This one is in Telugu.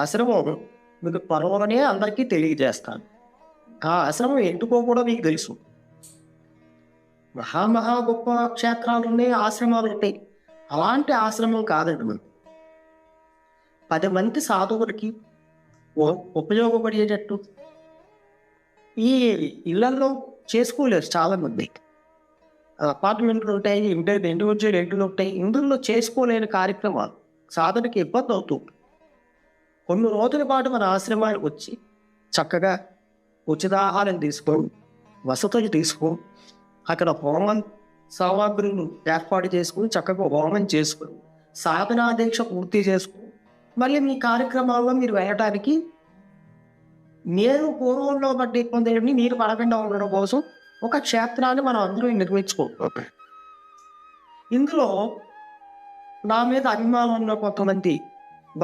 ఆశ్రమం మీకు త్వరలోనే అందరికీ తెలియజేస్తాను. ఆ ఆశ్రమం ఎందుకో కూడా మీకు తెలుసు. మహా మహా గొప్ప క్షేత్రాలు ఉన్నాయి ఆశ్రమాలు ఉంటాయి. అలాంటి ఆశ్రమం కాదండి మనం పది మంది సాధువులకి ఉపయోగపడేటట్టు ఈ ఇళ్ళలో చేసుకోలేరు చాలా మంది అపార్ట్మెంట్లు ఉంటాయి ఇంటి ఇండివిజువల్ ఇంట్లో ఉంటాయి. ఇందులో చేసుకోలేని కార్యక్రమాలు సాధనకి ఇబ్బంది అవుతుంది కొన్ని రోజుల పాటు మన ఆశ్రమానికి వచ్చి చక్కగా ఉచితాహారం తీసుకొని వసతులు తీసుకొని అక్కడ హోమం సామాగ్రులు ఏర్పాటు చేసుకుని చక్కగా హోమం చేసుకుని సాధనా దీక్ష పూర్తి చేసుకుని మళ్ళీ మీ కార్యక్రమాల్లో మీరు వెళ్ళటానికి నేను పూర్వంలో పడ్డ ఇబ్బంది మీరు పడకుండా ఉండడం కోసం ఒక క్షేత్రాన్ని మనం అందరూ నిర్మించుకుంటాం ఇందులో నా మీద అభిమానం ఉన్న కొంతమంది